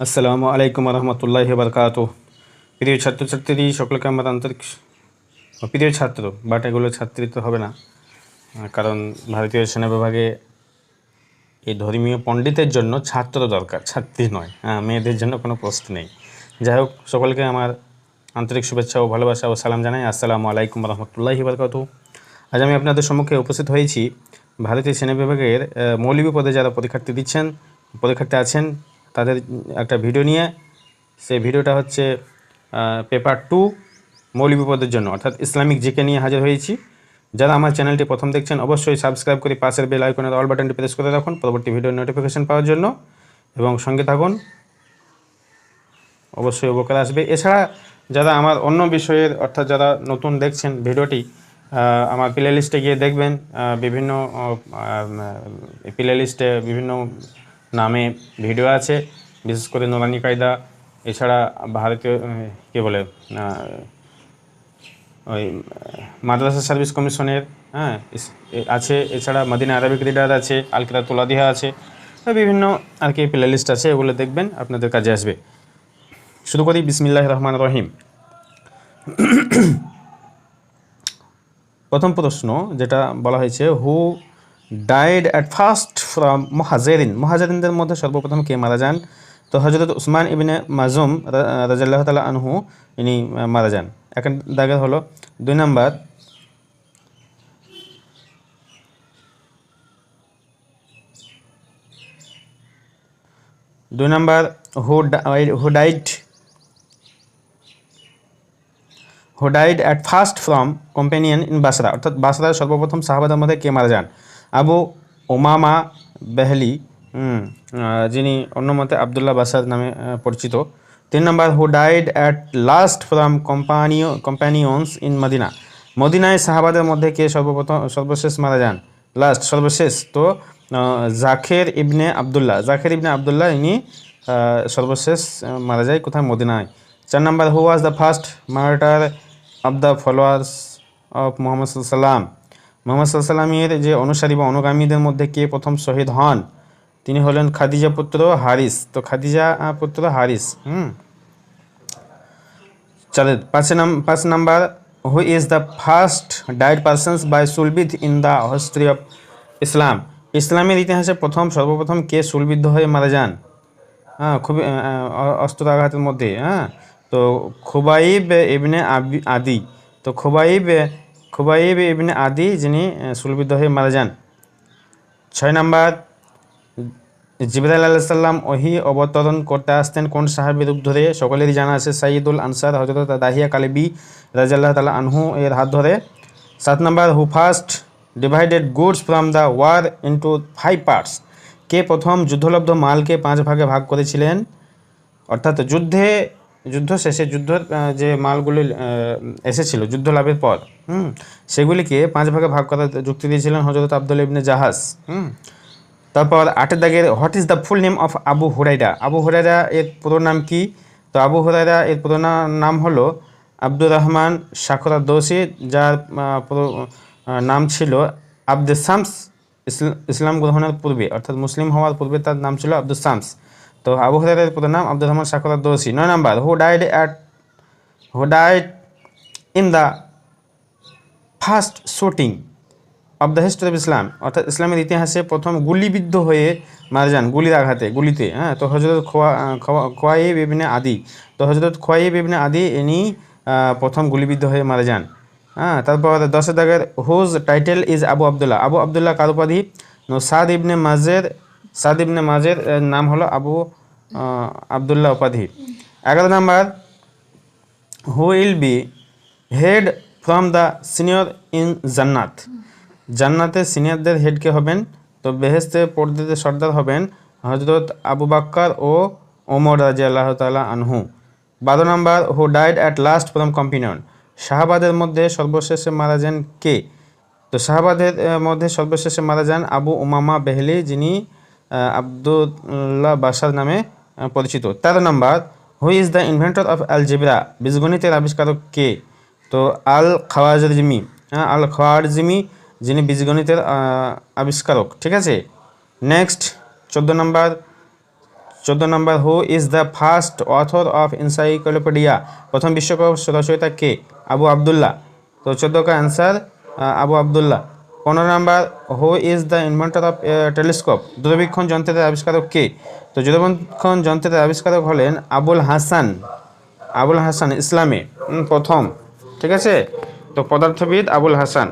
আসসালামু আলাইকুম রহমতুল্লাহ বরকাত প্রিয় ছাত্রছাত্রী সকলকে আমার আন্তরিক প্রিয় ছাত্র বাট এগুলো ছাত্রী তো হবে না কারণ ভারতীয় সেনা বিভাগে এই ধর্মীয় পণ্ডিতের জন্য ছাত্র দরকার ছাত্রী নয় হ্যাঁ মেয়েদের জন্য কোনো প্রশ্ন নেই যাই হোক সকলকে আমার আন্তরিক শুভেচ্ছা ও ভালোবাসা ও সালাম জানাই আসসালামু আলাইকুম রহমতুল্লাহি বরকাত আজ আমি আপনাদের সম্মুখে উপস্থিত হয়েছি ভারতীয় সেনা বিভাগের মৌলবী পদে যারা পরীক্ষার্থী দিচ্ছেন পরীক্ষার্থী আছেন তাদের একটা ভিডিও নিয়ে, সেই ভিডিওটা হচ্ছে পেপার টু মৌলিক বিপদের জন্য, অর্থাৎ ইসলামিক জিকে নিয়ে হাজির হয়েছি। যারা আমার চ্যানেলটি প্রথম দেখছেন, অবশ্যই সাবস্ক্রাইব করে পাশের বেল আইকনের অল বাটনটি প্রেস করে রাখুন, পরবর্তী ভিডিওর নোটিফিকেশন পাওয়ার জন্য। এবং সঙ্গে থাকুন, অবশ্যই উপকার আসবে। এছাড়া যারা আমার অন্য বিষয়ের, অর্থাৎ যারা নতুন দেখছেন ভিডিওটি আমার প্লে লিস্টে গিয়ে দেখবেন বিভিন্ন প্লে লিস্টে বিভিন্ন নামে ভিডিও আছে, বিশেষ করে নোরানি কায়দা, এছাড়া ভারতীয় কী বলে ওই মাদ্রাসা সার্ভিস কমিশনের হ্যাঁ আছে, এছাড়া মদিনা আরবিক রিডার আছে আলকিরা তোলাদিহা আছে বিভিন্ন আর কি প্লে লিস্ট আছে, এগুলো দেখবেন, আপনাদের কাজে আসবে। শুরু করি বিসমিল্লাহ রহমান রহিম। প্রথম প্রশ্ন, যেটা বলা হয়েছে who died at first from মহাজেরিন মহাজেরিনদের মধ্যে সর্বপ্রথম কে মারা যান? তো হজরত উসমান ইবিনে মাজুম রাজাল্লাহ তালা আনহু, ইনি মারা যান। এক দাগের হলো। দুই নম্বর। দুই number. Who who died who died at first from companion in Basra অর্থাৎ বাসরার সর্বপ্রথম সাহাবাদের মধ্যে কে মারা যান? আবু ওমামা বেহলি যিনি অন্য মতে আবদুল্লাহ বাসার নামে পরিচিত। তিন নম্বর who died at last from কোম্পানিও companions in Medina মদিনায় সাহাবাদের মধ্যে কে সর্বপ্রথম, সর্বশেষ মারা যান? লাস্ট সর্বশেষ তো জাখের ইবনে আবদুল্লাহ। জাখের ইবনে আবদুল্লাহ, ইনি সর্বশেষ মারা যায় কোথায়? মদিনায়। চার number who was the first martyr of the followers of Muhammad সাল্লাম মোহাম্মদ সাল্লামের যে অনুসারী বা অনুগামীদের মধ্যে কে প্রথম শহীদ হন তিনি হলেন খাদিজা পুত্র হারিস। তো খাদিজা পুত্র হারিস হুম। চলে পাঁচ নাম পাঁচ number who is the first died persons by সুলবিদ in the history of Islam ইসলামের ইতিহাসে প্রথম সর্বপ্রথম কে সুলবিদ্ধ হয়ে মারা যান? হ্যাঁ খুবই আহ, আহ, অস্ত্র আঘাতের মধ্যে হ্যাঁ। তো খুবাইব ইবনে আবি আদি। তো খুবাইব খুবাইব ইবনে আদি, যিনি সুলবিদ্ধ হয়ে মারা যান। ছয় নাম্বার, জিবরাইল আলাহ সাল্লাম ওহি অবতরণ করতে আসতেন কোন সাহাবির রূপ ধরে? সকলেরই জানা আছে সাইদুল আনসার হজরত দাহিয়া কালিবি রাজাল্লাহ তালা আনহু এর হাত ধরে। সাত number, who first divided goods from the war into five parts. কে প্রথম যুদ্ধলব্ধ মালকে পাঁচ ভাগে ভাগ করেছিলেন? অর্থাৎ যুদ্ধে যুদ্ধ শেষে যুদ্ধ যে মালগুলি এসেছিল যুদ্ধ লাভের পর, হুম, সেগুলিকে পাঁচ ভাগে ভাগ করার যুক্তি দিয়েছিলেন হজরত আব্দুল ইবনে জাহাজ, হুম। তারপর আটের দাগের, what is the full name of Abu Hurairah Abu Hurairah এর পুরো নাম কি? তো আবু হুরাইরা এর পুরো নাম হলো আব্দুর রহমান শাকরা দোষী, যার পুরো নাম ছিল আব্দুল শামস, ইসলাম গ্রহণের পূর্বে, অর্থাৎ মুসলিম হওয়ার পূর্বে তার নাম ছিল আব্দুল শামস। তো আবু হুরাইরার পুরো নাম আব্দুর রহমান শাকরা দোষী। নয় number who died at who died in the first shooting of the history of Islam অর্থাৎ ইসলামের ইতিহাসে প্রথম গুলিবিদ্ধ হয়ে মারা যান, গুলির আঘাতে, গুলিতে হ্যাঁ? তো হজরত খোয়া, খোয়া- খোয়াইব ইবনে আদি, তো হজরত খোয়াইব ইবনে আদি, ইনি প্রথম গুলিবিদ্ধ হয়ে মারা যান হ্যাঁ? তারপর দশের দাগের whose title is Abu Abdullah Abu Abdullah কার উপাধি নো সাদ ইবনে মাজের সাদ ইবনে মাজের নাম হলো আবু আবদুল্লাহ উপাধি। এগারো number, who will be head from the senior in জান্নাত। জান্নাতের সিনিয়রদের হেডকে হবেন? তো বেহেস্তে পর্দাতে সর্দার হবেন হজরত আবু বাক্কার ও ওমর রাজি আল্লাহ তালা আনহু। বারো number, who died at last from companion. শাহবাদের মধ্যে সর্বশেষে মারা যান কে? তো শাহবাদের মধ্যে সর্বশেষে মারা যান আবু উমামা বেহলি, যিনি আবদুল্লাহ বাসার নামে পরিচিত। তেরো number who is the inventor of algebra বীজগণিতের আবিষ্কারক কে? তো আল খাওয়াজরিমি হ্যাঁ আল খাওয়ারজিমি যিনি বীজগণিতের আবিষ্কারক, ঠিক আছে? নেক্সট চোদ্দ নম্বর, চোদ্দ number who is the first author of encyclopedia প্রথম বিশ্বকাপ রচয়িতা কে? আবু আবদুল্লাহ। তো চোদ্দ কা অ্যান্সার আবু আবদুল্লাহ। পনেরো number who is the inventor of telescope দূরবীক্ষণ যন্ত্রের আবিষ্কারক কে? তো দূরবীক্ষণ যন্ত্রের আবিষ্কারক হলেন আবুল হাসান আবুল হাসান ইসলামে প্রথম, ঠিক আছে? তো পদার্থবিদ আবুল হাসান।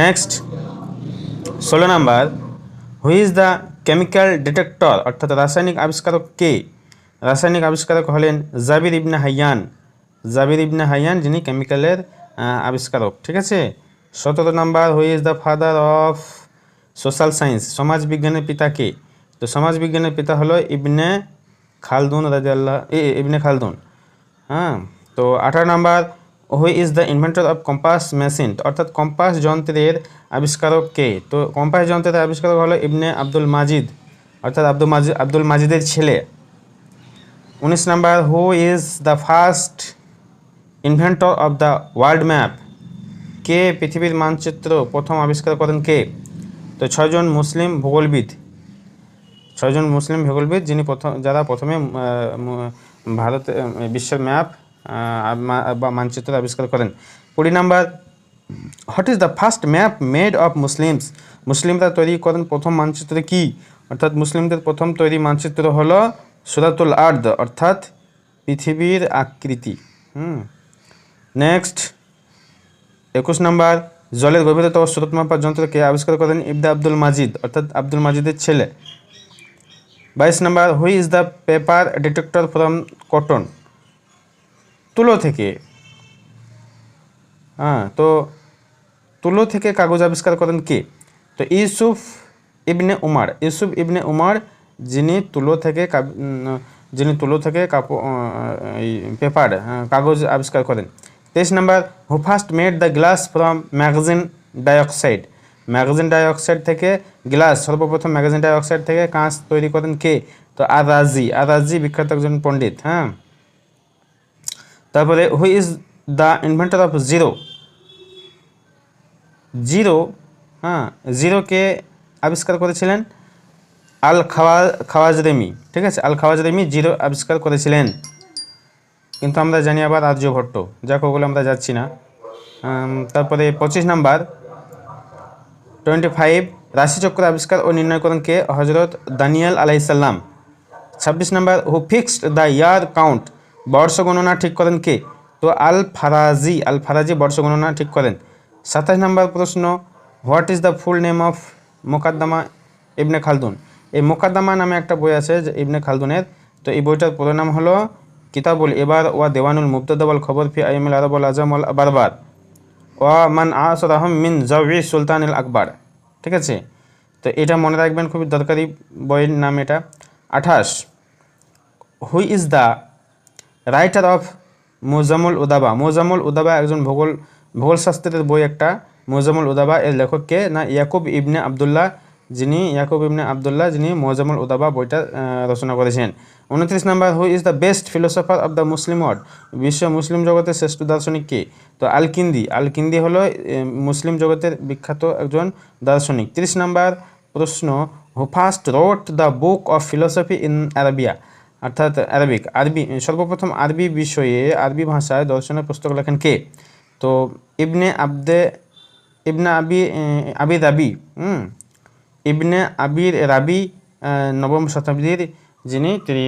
নেক্সট ষোলো number who is the chemical detector অর্থাৎ রাসায়নিক আবিষ্কারক কে? রাসায়নিক আবিষ্কারক হলেন জাবির ইবনে হাইয়ান, জাবির ইবনে হাইয়ান যিনি কেমিক্যালের আবিষ্কারক, ঠিক আছে? সতেরো number who is the father of social science সমাজ বিজ্ঞানের পিতা কে? তো সমাজ বিজ্ঞানের পিতা হলো ইবনে খালদুন রাজিয়াল্লাহ ইবনে খালদুন। হ্যাঁ তো আঠারো number who is the inventor of compass machine অর্থাৎ কম্পাস যন্ত্রের আবিষ্কারক কে? তো কম্পাস যন্ত্রের আবিষ্কারক হলো ইবনে আব্দুল মাজিদ, অর্থাৎ আব্দুল মাজিদ আব্দুল মাজিদের ছেলে। উনিশ number who is the first inventor of the world map কে পৃথিবীর মানচিত্র প্রথম আবিষ্কার করেন কে? তো ছয়জন মুসলিম ভূগোলবিদ। ছয়জন মুসলিম ভূগোলবিদ যিনি প্রথম যারা প্রথমে ভারত বিশ্বের ম্যাপ বা মানচিত্র আবিষ্কার করেন। কুড়ি number, what is the first map made of Muslims? মুসলিমরা তৈরি করেন প্রথম মানচিত্র কি? অর্থাৎ মুসলিমদের প্রথম তৈরি মানচিত্র হলো সুরাতুল আর্দ, অর্থাৎ পৃথিবীর আকৃতি। হুম। নেক্সট। একুশ নাম্বার, জলের গভীরতা ও স্রোত মাপার যন্ত্রকে আবিষ্কার করেন ইবদা আব্দুল মাজিদ, অর্থাৎ আব্দুল মাজিদের ছেলে। বাইশ number who is the paper detector from cotton তুলো থেকে। হ্যাঁ তো তুলো থেকে কাগজ আবিষ্কার করেন কে? তো ইউসুফ ইবনে উমার। ইউসুফ ইবনে উমার, যিনি তুলো থেকে যিনি তুলো থেকে কাপড় পেপার কাগজ আবিষ্কার করেন। তেইশ number who first made the glass from magazine dioxide magazine dioxide থেকে গ্লাস সর্বপ্রথম ম্যাগাজিন ডাইঅক্সাইড থেকে কাঁচ তৈরি করেন কে? তো আর রাজি আর রাজি বিখ্যাত একজন পণ্ডিত হ্যাঁ? তারপরে who is the inventor of zero zero হ্যাঁ জিরোকে আবিষ্কার করেছিলেন? আল খাওয়া, খাওয়াজরেমি, ঠিক আছে? আল খাওয়াজরেমি জিরো আবিষ্কার করেছিলেন। কিন্তু আমরা জানি আবার আর্যভট্ট যাক, ওগুলো আমরা যাচ্ছি না। তারপরে পঁচিশ নাম্বার। টোয়েন্টি ফাইভ রাশিচক্র আবিষ্কার ও নির্ণয় করেন কে? হজরত দানিয়াল আলাইসাল্লাম ছাব্বিশ number who fixed the year count বর্ষ গণনা ঠিক করেন কে? তো আল ফারাজি আল ফারাজি বর্ষ গণনা ঠিক করেন। সাতাশ নাম্বার প্রশ্ন what is the full name of Muqaddimah Ibn Khaldun? এই মোকাদ্দমা নামে একটা বই আছে ইবনে খালদুনের। তো এই বইটার পুরো নাম হলো কিতাবুল এবার ওয়া দেওয়ানুল মুবতদাওয়াল খবর ফি আইমুল আরবুল আজম আল বারবার ওয়া মান আসর আহম মিন জাউই সুলতান আল আকবর। ঠিক আছে? তো এটা মনে রাখবেন, খুবই দরকারি বইয়ের নাম এটা। আঠাশ। Who is the writer of Mujamul Udaba Mujamul Udaba একজন ভূগোল ভূগোল শাস্ত্রের বই একটা। মোজামুল উদাবা এর লেখককে না, ইয়াকুব ইবনে আবদুল্লাহ যিনি ইয়াকুব ইবনে আবদুল্লাহ যিনি মোজামুল উদাবা বইটা রচনা করেছেন। উনত্রিশ number who is the best philosopher of the Muslim world বিশ্ব মুসলিম জগতের শ্রেষ্ঠ দার্শনিক কে? তো আল কিন্দি আল কিন্দি হলো মুসলিম জগতের বিখ্যাত একজন দার্শনিক। তিরিশ নাম্বার প্রশ্ন who first wrote the book of philosophy in Arabia অর্থাৎ আরবিক। আরবি সর্বপ্রথম আরবি বিষয়ে আরবি ভাষায় দর্শনের পুস্তক লেখেন কে? তো ইবনে আবদে ইবনে আবি আহ, আবি হুম? ইবনে আবির রাবি নবম শতাব্দীর যিনি, তিনি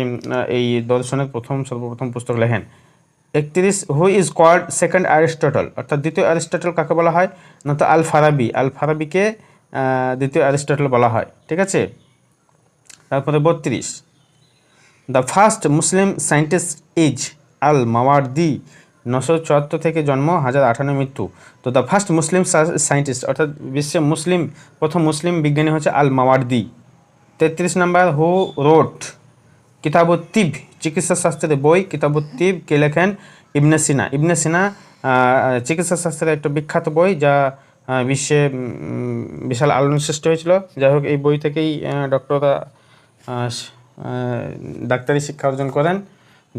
এই দর্শনের প্রথম, সর্বপ্রথম পুস্তক লেখেন। একত্রিশ who is called second Aristotle অর্থাৎ দ্বিতীয় অ্যারিস্টটল কাকে বলা হয়? না তো আল ফারাবি আল ফারাবিকে দ্বিতীয় অ্যারিস্টটল বলা হয়। ঠিক আছে? তারপরে বত্রিশ। The first Muslim scientist is Al Mawardi নশো চুয়াত্তর থেকে জন্ম হাজার আঠান্ন মৃত্যু। তো দ্য ফার্স্ট মুসলিম সায়েন্টিস্ট অর্থাৎ বিশ্বে মুসলিম প্রথম মুসলিম বিজ্ঞানী হচ্ছে আল মাওয়ার্দি। তেত্রিশ নাম্বার হু কিতাবুত্তিব চিকিৎসা শাস্ত্রের বই কিতাবুত্তিব কে লেখেন? ইবনে সিনা। ইবনে সিনা আহ, চিকিৎসা শাস্ত্রের একটা বিখ্যাত বই যা বিশ্বে বিশাল আলোড়ন সৃষ্টি হয়েছিল। যাই হোক এই বই থেকেই ডক্টররা ডাক্তারি শিক্ষা অর্জন করেন।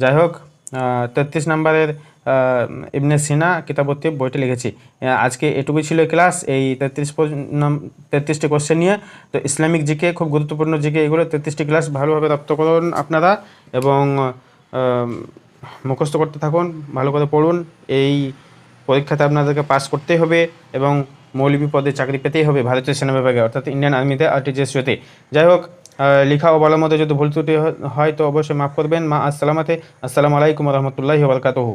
যাই হোক তেত্রিশ নম্বরের ইবনে সিনা কিতাবতে বইটি লিখেছি। আজকে এটুকুই ছিল ক্লাস, এই তেত্রিশ তেত্রিশটি কোশ্চেন নিয়ে। তো ইসলামিক জিকে, খুব গুরুত্বপূর্ণ জিকে, এগুলো তেত্রিশটি ক্লাস ভালোভাবে রপ্ত করুন আপনারা এবং মুখস্থ করতে থাকুন, ভালো করে পড়ুন। এই পরীক্ষাতে আপনাদেরকে পাস করতেই হবে এবং মৌলবী পদে চাকরি পেতেই হবে ভারতীয় সেনা বিভাগে অর্থাৎ ইন্ডিয়ান আর্মিতে আরটিজিএসতে যাই হোক লেখা ও বলার মধ্যে যদি ভুল ত্রুটি হয় তো অবশ্যই মাফ করবেন। মা আসসালামাতে আসসালামু আলাইকুম রহমতুল্লাহি বারকাতহু।